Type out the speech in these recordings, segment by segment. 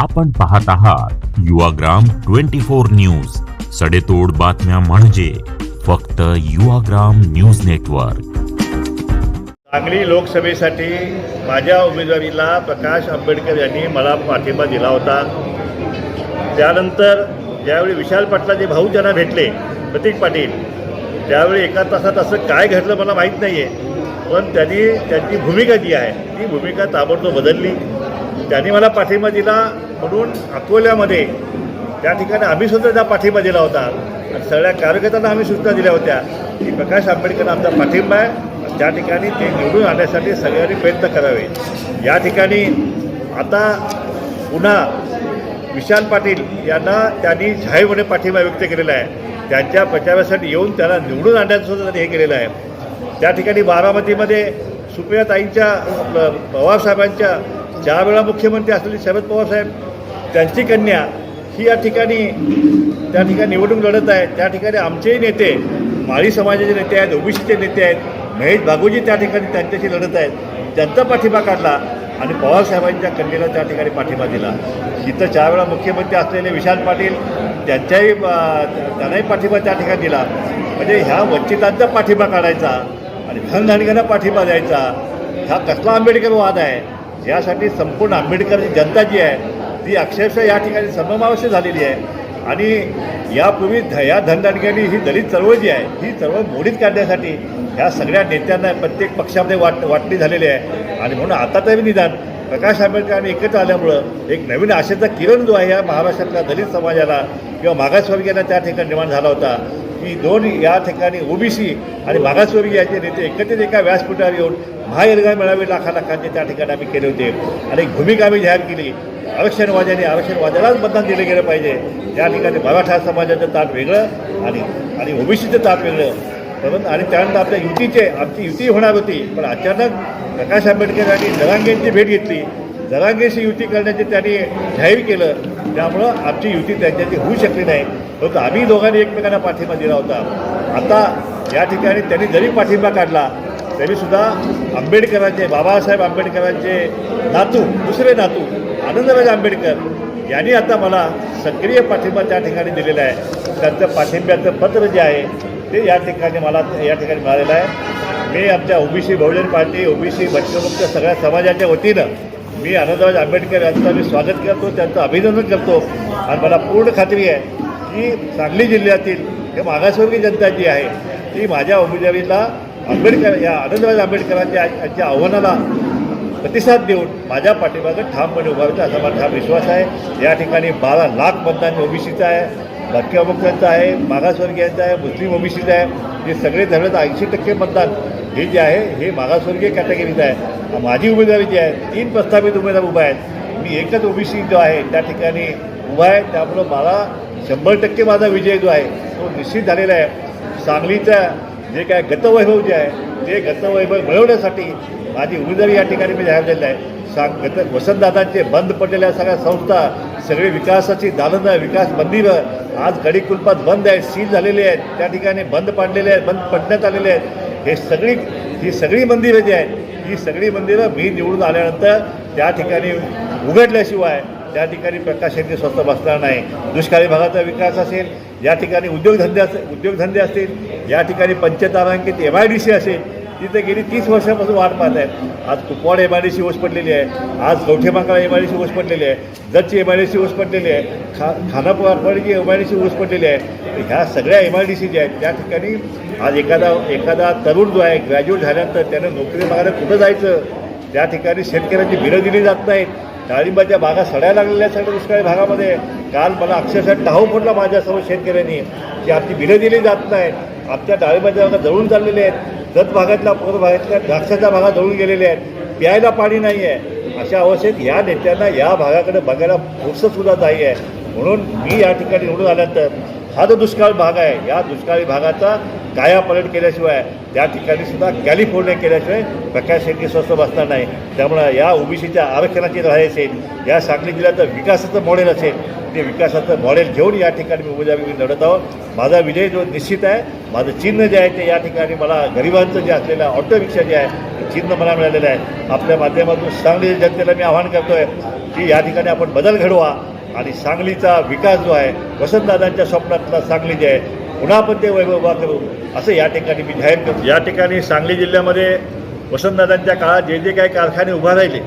आपण पाहत आहात युवाग्राम ट्वेंटी फोर न्यूज. सडेतोड बातम्या म्हणजे फक्त युवाग्राम न्यूज नेटवर्क. सांगली लोकसभेसाठी माझ्या उमेदवारीला प्रकाश आंबेडकर यांनी मला पाठिंबा दिला होता. त्यानंतर ज्यावेळी विशाल पाटलाचे भाऊ ज्यांना भेटले प्रतीक पाटील त्यावेळी एका तासात असं काय घडलं मला माहीत नाही आहे पण त्यांनी त्यांची भूमिका जी आहे ती भूमिका ताबडतोब बदलली. त्यांनी मला पाठिंबा दिला. म्हणून अकोल्यामध्ये त्या ठिकाणी आम्ही सुद्धा त्या पाठिंबा दिला होता. आणि सगळ्या कार्यकर्त्यांना आम्ही सूचना दिल्या होत्या की प्रकाश आंबेडकर आमचा पाठिंबा आहे त्या ठिकाणी ते निवडून आणण्यासाठी सगळ्यांनी प्रयत्न करावे. या ठिकाणी आता पुन्हा विशाल पाटील यांना त्यांनी जाहीरपणे पाठिंबा व्यक्त केलेला आहे. त्यांच्या प्रचारासाठी येऊन त्याला निवडून आणण्याचं त्यांनी हे केलेलं आहे. त्या ठिकाणी बारामतीमध्ये सुप्रियाताईंच्या आपलं पवारसाहेबांच्या चार वेळा मुख्यमंत्री असलेले शरद पवारसाहेब त्यांची कन्या ही या ठिकाणी त्या ठिकाणी निवडणूक लढत आहे. त्या ठिकाणी आमचेही नेते माळी समाजाचे नेते आहेत ओबीसीचे नेते आहेत महेश बागूजी त्या ठिकाणी त्यांच्याशी लढत आहेत. त्यांचा पाठिंबा काढला आणि पवारसाहेबांच्या कन्येला त्या ठिकाणी पाठिंबा दिला. इथं चार वेळा मुख्यमंत्री असलेले विशाल पाटील त्यांच्याही त्यांनाही पाठिंबा त्या ठिकाणी दिला. म्हणजे ह्या वंचितांचा पाठिंबा काढायचा आणि धनधानिकांना पाठिंबा द्यायचा. हा कसला आंबेडकर वाद आहे? यासाठी संपूर्ण आंबेडकरची जनता जी आहे ती अक्षरशः या ठिकाणी सममावश्य झालेली आहे. आणि यापूर्वी ध या धनदाटक्याने ही दलित चळवळ जी आहे ही चळवळ मोडीत काढण्यासाठी ह्या सगळ्या नेत्यांना प्रत्येक पक्षामध्ये वाट वाटणी झालेली आहे. आणि म्हणून आता तरी निदान प्रकाश आंबेडकर आणि एकत्र आल्यामुळं एक नवीन आशेचा किरण जो आहे या महाराष्ट्रातल्या दलित समाजाला किंवा मागासवर्गीयांना त्या ठिकाणी निर्माण झाला होता. की दोन या ठिकाणी ओबीसी आणि मागासवर्गीय याचे नेते एकत्रित एका व्यासपीठावर येऊन महायर्गा मेळावे लाखा लाखांचे त्या ठिकाणी आम्ही केले होते. आणि एक भूमिका आम्ही जाहीर केली. आरक्षणवाद्याने आरक्षणवाद्यालाच मतदान दिलं गेलं पाहिजे. त्या ठिकाणी मराठा समाजाचं ताट वेगळं आणि आणि ओबीसीचं ताट वेगळं. परंतु आणि त्यानंतर आपल्या युतीचे आमची युती होणार होती पण अचानक प्रकाश आंबेडकर यांनी जरांगेंची भेट घेतली. जरांगेशी युती करण्याचे त्यांनी जाहीर केलं. त्यामुळं आमची युती त्यांच्याशी होऊ शकली नाही. परंतु आम्ही दोघांनी एकमेकांना पाठिंबा दिला होता. आता या ठिकाणी त्यांनी जरी पाठिंबा काढला तरीसुद्धा आंबेडकरांचे बाबासाहेब आंबेडकरांचे नातू दुसरे नातू आनंदराज आंबेडकर यांनी आता मला सक्रिय पाठिंबा त्या ठिकाणी दिलेला आहे. त्यांचं पाठिंब्याचं पत्र जे आहे ते या ठिकाणी मला या ठिकाणी मिळालेलं आहे. मी आमच्या ओबीसी बहुजन पार्टी ओबीसी बच्चमुक्त सगळ्या समाजाच्या वतीनं मी आनंदराज आंबेडकर यांचं मी स्वागत करतो त्यांचं अभिनंदन करतो. आणि मला पूर्ण खात्री आहे की सांगली जिल्ह्यातील हे मागासवर्गीय जनता जी आहे ती माझ्या उमेदवारीला आंबेडकर या आनंदराज आंबेडकरांच्या यांच्या आव्हानाला प्रतिसाद देऊन माझ्या पाठीमागं ठामपणे उभारतो असा माझा ठाम विश्वास आहे. या ठिकाणी बारा लाख मतदान ओबीसीचं आहे भटक्यामुक्तांचं आहे मागासवर्गीयांचं आहे मुस्लिम ओबीसीचं आहे. हे सगळे धरलं तर ऐंशी टक्के मतदान हे जे आहे हे मागासवर्गीय कॅटेगरीचं आहे. माझी उमेदवारी जी आहे तीन प्रस्तावित उमेदवार उभा आहेत. मी एकच ओबीसी जो आहे त्या ठिकाणी उभा आहे. त्यामुळं मला शंभर टक्के माझा विजय जो आहे तो निश्चित झालेला आहे. सांगलीचा जे काय गतवैभव जे आहे ते गतवैभव मिळवण्यासाठी माझी उमेदवारी या ठिकाणी मी जाहीर झालेली आहे. सांग गत वसंतदादांचे बंद पडलेल्या सगळ्या संस्था सगळे विकासाची दालनं विकास मंदिरं आज गडीकुलपात बंद आहेत सील झालेले आहेत त्या ठिकाणी बंद पाडलेले आहेत बंद पडण्यात आलेले आहेत. हे सगळी ही सगळी मंदिरं जी आहेत ही सगळी मंदिरं मी निवडून आल्यानंतर त्या ठिकाणी उघडल्याशिवाय त्या ठिकाणी प्रकाश यांनी स्वस्त बसणार नाही. दुष्काळी भागाचा विकास असेल या ठिकाणी उद्योगधंदे असेल उद्योगधंदे असतील या ठिकाणी पंचतारांकित एम आय डी सी असेल तिथे गेली तीस वर्षापासून वाट पाहत आहेत. आज Kupwad M I D C ओस पडलेली आहे. आज गवठेमाकळा एम आय डी सी ओस पडलेली आहे. जतची एम आय डी सी ओस पडलेली आहे. खा Khanapur M I D C ओस पडलेली आहे. ह्या सगळ्या एम आय डी सी ज्या आहेत त्या ठिकाणी आज एखादा एखादा तरुण जो आहे ग्रॅज्युएट झाल्यानंतर त्यानं नोकरी मागायला कुठं जायचं? त्या ठिकाणी शेतकऱ्यांची बिलं दिली जात नाहीत. डाळिंबाच्या बागा सड्या लागलेल्या आहेत सगळ्या दुष्काळी भागामध्ये. काल मला अक्षरशः टाहू पडला माझ्यासमोर शेतकऱ्यांनी की आमची बिलं दिली जात नाहीत. आमच्या डाळिंबाच्या बागा जळून चाललेल्या आहेत. जत भागातल्या पूर्व भागातल्या द्राक्षाच्या भागा जळून गेलेल्या आहेत. प्यायला पाणी नाही आहे. अशा अवस्थेत ह्या नेत्यांना या भागाकडे बघायला फुरसतसुद्धा नाही आहे. म्हणून मी या ठिकाणी निवडून आल्यानंतर हा जो दुष्काळ भाग आहे या दुष्काळी भागाचा कायापलट केल्याशिवाय त्या ठिकाणी सुद्धा कॅलिफोर्निया केल्याशिवाय प्रकाश शेट्टी स्वस्त बसणार नाही. त्यामुळं या ओबीसीच्या आरक्षणाची लढाई असेल या सांगली जिल्ह्याचं विकासाचं मॉडेल असेल ते विकासाचं मॉडेल घेऊन या ठिकाणी मी उमेदवारी मी लढत आहोत. माझा विजय जो निश्चित आहे माझं चिन्ह जे आहे ते या ठिकाणी मला गरिबांचं जे असलेलं ऑटो रिक्षा जे आहे ते चिन्ह मला मिळालेलं आहे. आपल्या माध्यमातून सांगली जनतेला मी आवाहन करतो आहे की या ठिकाणी आपण बदल घडवा. आणि सांगलीचा विकास जो आहे वसंतदादांच्या स्वप्नातला सांगली जे आहे पुन्हा आपण ते वैभव उभा करू असं या ठिकाणी मी जाहीर करतो. या ठिकाणी सांगली जिल्ह्यामध्ये वसंतदादांच्या काळात जे जे काही कारखाने उभा राहिले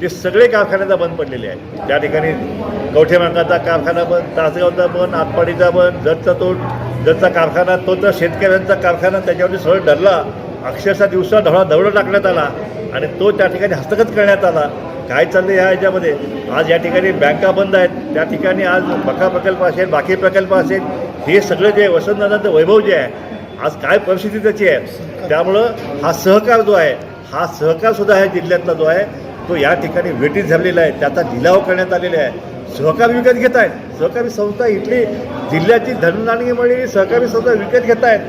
ते सगळे कारखान्याचा बंद पडलेले आहेत. त्या ठिकाणी कवठेमांगाचा कारखाना बंद तासगावचा बंद आतपाडीचा बंद जतचा तो जतचा कारखाना तो तर शेतकऱ्यांचा कारखाना त्याच्यावरती सरळ धरला अक्षरशः दिवसा ढवळा दवडं टाकण्यात आला आणि तो त्या ठिकाणी हस्तगत करण्यात आला. काय चाललं या ह्याच्यामध्ये? आज या ठिकाणी बँका बंद आहेत. त्या ठिकाणी आज बका प्रकल्प असेल बाकी प्रकल्प असेल हे सगळं जे वसंतदादांचं वैभव जे आहे आज काय परिस्थिती त्याची आहे? त्यामुळं हा सहकार जो आहे हा सहकार सुद्धा ह्या जिल्ह्यातला जो आहे तो या ठिकाणी वेटीत झालेला आहे. त्याचा लिलाव करण्यात आलेला आहे. सहकार विकत घेत आहेत. सहकारी संस्था इथली जिल्ह्याची धनदानगी सहकारी संस्था विकत घेत आहेत.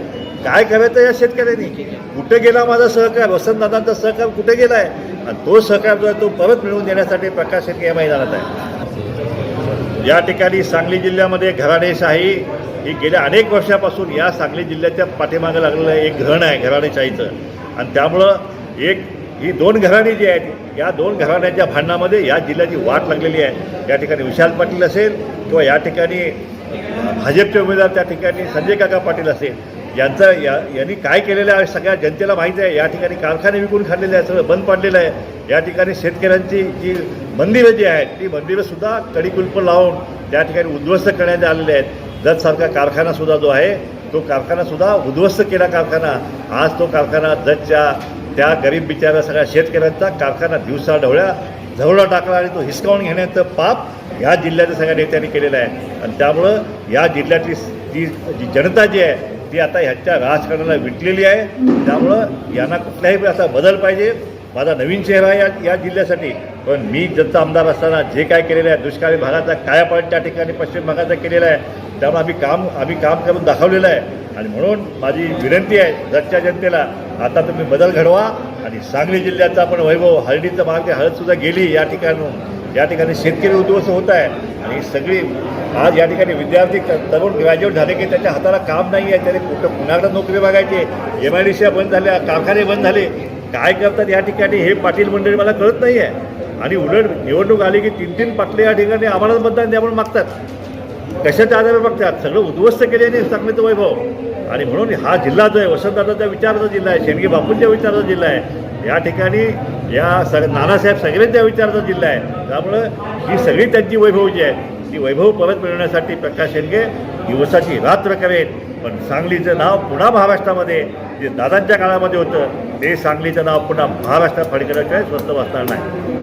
काय करायचं या शेतकऱ्यांनी? कुठे गेला माझा सहकार? वसंतदादांचा सहकार कुठे गेला आहे आणि तो सहकार जो आहे तो परत मिळवून देण्यासाठी प्रकाश शेट्टी या मैदानात आहे. या ठिकाणी सांगली जिल्ह्यामध्ये घराणेशाही ही गेल्या अनेक वर्षापासून या सांगली जिल्ह्याच्या पाठीमागं लागलेलं एक घरण आहे घराणेशाहीचं आणि त्यामुळं एक ही दोन घराणी जी आहेत या दोन घराण्याच्या भांडणामध्ये या जिल्ह्याची वाट लागलेली आहे. या ठिकाणी विशाल पाटील असेल किंवा या ठिकाणी भाजपचे उमेदवार त्या ठिकाणी संजय काका पाटील असेल. यांचं या यांनी काय केलेलं आहे सगळ्या जनतेला माहीत आहे. या ठिकाणी कारखाने विकून खाल्लेले आहे सगळं बंद पाडलेलं आहे. या ठिकाणी शेतकऱ्यांची जी मंदिरं जी आहेत ती मंदिरंसुद्धा कडीकुल्प लावून त्या ठिकाणी उद्ध्वस्त करण्यात आलेले आहेत. जतसारखा कारखानासुद्धा जो आहे तो कारखानासुद्धा उद्ध्वस्त केला कारखाना. आज तो कारखाना जतच्या त्या गरीब बिचाऱ्या सगळ्या शेतकऱ्यांचा कारखाना दिवसा ढवळ्या झवळा टाकला आणि तो हिसकावून घेण्याचं पाप ह्या जिल्ह्याच्या सगळ्या नेत्यांनी केलेलं आहे. आणि त्यामुळं या जिल्ह्यातली जी जी जनता जी आहे ती आता ह्याच्या राजकारणाला विटलेली आहे. त्यामुळं यांना कुठल्याही असा बदल पाहिजे. माझा नवीन चेहरा आहे या या जिल्ह्यासाठी. पण मी जनता आमदार असताना जे काय केलेलं आहे दुष्काळी भागाचा कायापालट त्या ठिकाणी पश्चिम भागाचा केलेला आहे त्यामुळे आम्ही काम आम्ही काम करून दाखवलेलं आहे. आणि म्हणून माझी विनंती आहे जगच्या जनतेला आता तुम्ही बदल घडवा. आणि सांगली जिल्ह्याचा आपण वैभव हळदीचं भाग ते हळदसुद्धा गेली या ठिकाणून. या ठिकाणी शेतकरी उद्ध्वस्त होत आहे. आणि सगळी आज या ठिकाणी विद्यार्थी तरुण ग्रॅज्युएट झाले की त्याच्या हाताला काम नाही आहे. त्याने कुठं पुण्याकडे नोकरी बघायची एम आय डी सी बंद झाल्या कारखाने बंद झाले. काय करतात या ठिकाणी हे पाटील मंडळी मला कळत नाही आहे. आणि उलट निवडणूक आली की तीन तीन पाटले या ठिकाणी आम्हालाच मतदान द्या म्हणून मागतात. कशाच्या आधारे बघतात सगळं उद्ध्वस्त केल्याने सांगलीचं वैभव. आणि म्हणून हा जिल्हा जो आहे वसंतदादाच्या विचाराचा जिल्हा आहे शेणगी बापूंच्या विचाराचा जिल्हा आहे. या ठिकाणी या सग नानासाहेब सगळ्यांच्या विचाराचा जिल्हा आहे. त्यामुळं ही सगळी त्यांची वैभव जी आहे ती वैभव परत मिळवण्यासाठी प्रकाश शेंडगे दिवसाची रात्र करेल. पण सांगलीचं नाव पुन्हा महाराष्ट्रामध्ये जे दादांच्या काळामध्ये होतं ते सांगलीचं नाव पुन्हा महाराष्ट्रात फडकण्याशिवाय स्वस्त बसणार नाही.